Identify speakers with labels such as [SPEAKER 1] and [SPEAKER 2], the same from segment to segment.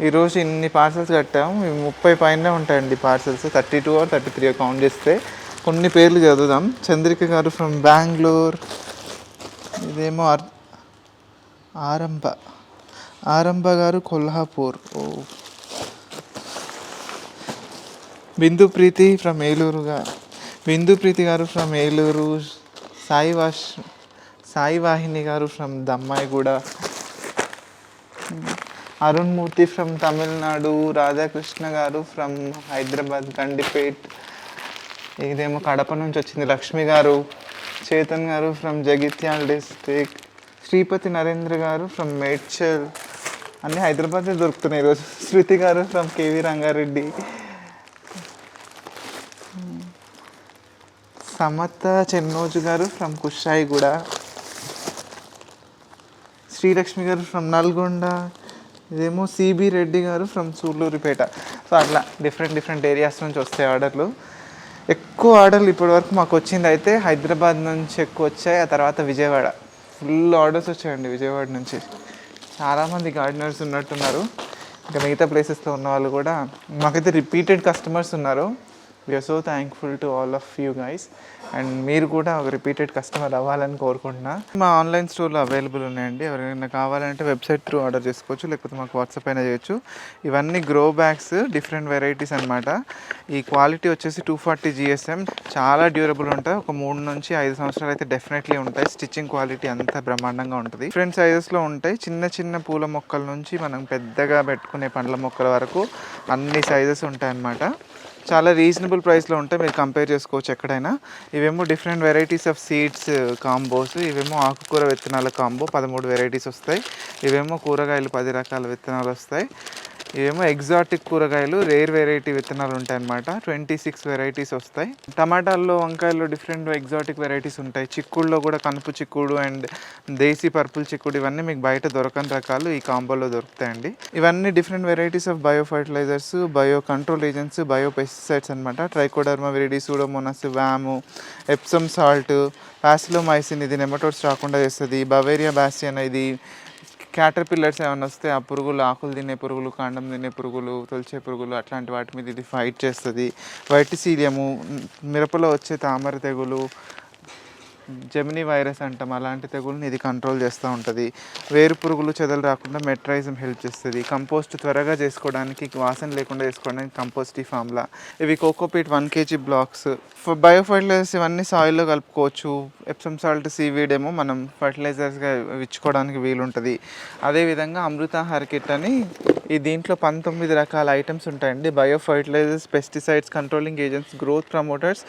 [SPEAKER 1] ఈరోజు ఇన్ని పార్సల్స్ కట్టాము. ముప్పై పైన ఉంటాయండి parcels thirty two or thirty three count చేస్తే కొన్ని పేర్లు చదువుదాం. చంద్రిక గారు ఫ్రమ్ బెంగళూరు ఇదేమో ఆర్ ఆరంభ. ఆరంభ గారు కొల్హాపూర్. ఓ. బిందు ప్రీతి ఫ్రమ్ ఏలూరు గారు బిందు ప్రీతి గారు ఫ్రమ్ ఏలూరు. సాయి వాష్ సాయి వాహిని గారు ఫ్రమ్ దమ్మాయిగూడ. అరుణ్ మూర్తి ఫ్రమ్ తమిళనాడు రాధాకృష్ణ గారు ఫ్రమ్ హైదరాబాద్ గండిపేట్ ఇదేమో కడప నుంచి వచ్చింది. లక్ష్మి గారు చేతన్ గారు ఫ్రమ్ జగిత్యాల డిస్ట్రిక్ట్ శ్రీపతి నరేంద్ర గారు ఫ్రమ్ మేడ్చల్ అన్నీ హైదరాబాద్లో దొరుకుతున్నాయి ఈరోజు. శృతి గారు ఫ్రమ్ కేవీ రంగారెడ్డి. సమత చెన్నోజు గారు ఫ్రమ్ కుషాయిగూడ. శ్రీలక్ష్మి గారు ఫ్రమ్ నల్గొండ. ఇదేమో సిబి రెడ్డి గారు ఫ్రమ్ సూళ్ళూరిపేట సో అట్లా డిఫరెంట్ డిఫరెంట్ ఏరియాస్ నుంచి వస్తాయి ఆర్డర్లు. ఎక్కువ ఆర్డర్లు ఇప్పటివరకు మాకు వచ్చింది అయితే హైదరాబాద్ నుంచి ఎక్కువ వచ్చాయి ఆ తర్వాత విజయవాడ. ఫుల్ ఆర్డర్స్ వచ్చాయండి విజయవాడ నుంచి. చాలామంది గార్డెనర్స్ ఉన్నట్టున్నారు. ఇంకా మిగతా ప్లేసెస్లో ఉన్న వాళ్ళు కూడా మాకైతే రిపీటెడ్ కస్టమర్స్ ఉన్నారు. We're so thankful to all of you guys and మీరు కూడా ఒక రిపీటెడ్ కస్టమర్ అవ్వాలని కోరుకుంటున్నా. మా ఆన్లైన్ స్టోర్లో అవైలబుల్ ఉన్నాయండి. ఎవరైనా కావాలంటే వెబ్సైట్ త్రూ ఆర్డర్ చేసుకోవచ్చు లేకపోతే మాకు వాట్సాప్ అయినా చేయొచ్చు. ఇవన్నీ గ్రో బ్యాగ్స్ డిఫరెంట్ వెరైటీస్ అనమాట ఈ క్వాలిటీ వచ్చేసి టూ ఫార్టీ జిఎస్ఎం చాలా డ్యూరబుల్ ఉంటాయి. ఒక మూడు నుంచి ఐదు సంవత్సరాలు అయితే డెఫినెట్లీ ఉంటాయి. స్టిచ్చింగ్ క్వాలిటీ అంత బ్రహ్మాండంగా ఉంటుంది. డిఫరెంట్ సైజెస్లో ఉంటాయి. చిన్న చిన్న పూల మొక్కల నుంచి మనం పెద్దగా పెట్టుకునే పండ్ల మొక్కల వరకు అన్ని సైజెస్ ఉంటాయి అన్నమాట చాలా రీజనబుల్ ప్రైస్లో ఉంటాయి మీరు కంపేర్ చేసుకోవచ్చు ఎక్కడైనా. ఇవేమో different varieties of seeds combos ఇవేమో ఆకుకూర విత్తనాల కాంబో పదమూడు వెరైటీస్ వస్తాయి. ఇవేమో కూరగాయలు పది రకాల విత్తనాలు వస్తాయి. ఇవేమో ఎగ్జాటిక్ కూరగాయలు రేర్ వెరైటీ విత్తనాలు ఉంటాయి అన్నమాట ట్వంటీ సిక్స్ వెరైటీస్ వస్తాయి. టమాటాల్లో వంకాయల్లో డిఫరెంట్ ఎగ్జాటిక్ వెరైటీస్ ఉంటాయి. చిక్కుడులో కూడా కనుపు చిక్కుడు అండ్ దేశీ పర్పుల్ చిక్కుడు ఇవన్నీ మీకు బయట దొరకని రకాలు ఈ కాంబోలో దొరుకుతాయండి. ఇవన్నీ different varieties of bio fertilisers bio control agents bio pesticides అనమాట trichoderma viride pseudomonas VAM Epsom salt paecilomyces ఇది నెమటోడ్స్ రాకుండా చేస్తుంది. బవేరియా బ్యాసియన్ ఇది క్యాటర్ పిల్లర్స్ ఏమైనా వస్తే ఆ పురుగులు ఆకులు తినే పురుగులు కాండం తినే పురుగులు తొలిచే పురుగులు అట్లాంటి వాటి మీద ఇది ఫైట్ చేస్తుంది. వైట్ సీలియము మిరపలో వచ్చే తామర తెగులు జెమినీ వైరస్ అంటాం. అలాంటి తెగుల్ని ఇది కంట్రోల్ చేస్తూ ఉంటుంది. వేరు పురుగులు చెదలు రాకుండా మెట్రైజం హెల్ప్ చేస్తుంది. కంపోస్ట్ త్వరగా చేసుకోవడానికి వాసన లేకుండా చేసుకోవడానికి కంపోస్ట్ ఈ ఫామ్లా ఇవి cocopeat one KG blocks bio fertilisers ఇవన్నీ సాయిల్లో కలుపుకోవచ్చు. ఎప్సమ్ సాల్ట్ సీవీడ్ ఏమో మనం ఫర్టిలైజర్స్గా ఇచ్చుకోవడానికి వీలుంటుంది. అదేవిధంగా అమృత హర్కిట్ అని ఈ దీంట్లో పంతొమ్మిది రకాల ఐటమ్స్ ఉంటాయండి. Bio fertilisers pesticides controlling agents growth promoters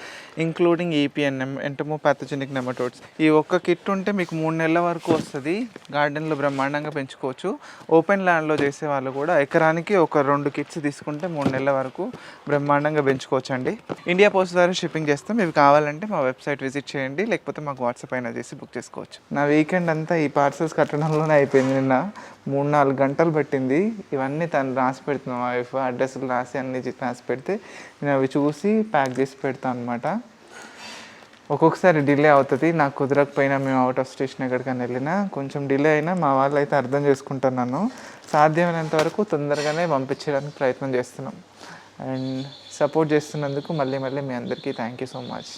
[SPEAKER 1] including EPNM entomopathogenic nematodes ఈ ఒక్క కిట్ ఉంటే మీకు మూడు నెలల వరకు వస్తుంది. గార్డెన్లో బ్రహ్మాండంగా పెంచుకోవచ్చు. ఓపెన్ ల్యాండ్లో చేసే వాళ్ళు కూడా ఎకరానికి ఒక రెండు కిట్స్ తీసుకుంటే మూడు నెలల వరకు బ్రహ్మాండంగా పెంచుకోవచ్చు అండి ఇండియా పోస్ట్ ద్వారా షిప్పింగ్ చేస్తాం. ఇవి కావాలంటే మా వెబ్సైట్ విజిట్ చేయండి. లేకపోతే మాకు వాట్సాప్ అయినా చేసి బుక్ చేసుకోవచ్చు. నా వీకెండ్ అంతా ఈ పార్సల్స్ కట్టడంలోనే అయిపోయింది. నిన్న మూడు నాలుగు గంటలు పట్టింది. ఇవన్నీ అన్నీ తను రాసి పెడుతుంది. మా వైఫ్ అడ్రస్లు రాసి అన్ని రాసి పెడితే నేను అవి చూసి ప్యాక్ చేసి పెడతాను అనమాట ఒక్కొక్కసారి డిలే అవుతుంది. నాకు కుదరకపోయినా మేము అవుట్ ఆఫ్ స్టేషన్ ఎక్కడికైనా వెళ్ళినా కొంచెం డిలే అయినా మా వాళ్ళు అయితే అర్థం చేసుకుంటున్నాను నన్ను. సాధ్యమైనంత వరకు తొందరగానే పంపించడానికి ప్రయత్నం చేస్తున్నాం. అండ్ సపోర్ట్ చేస్తున్నందుకు మళ్ళీ మళ్ళీ మీ అందరికీ థ్యాంక్ యూ సో మచ్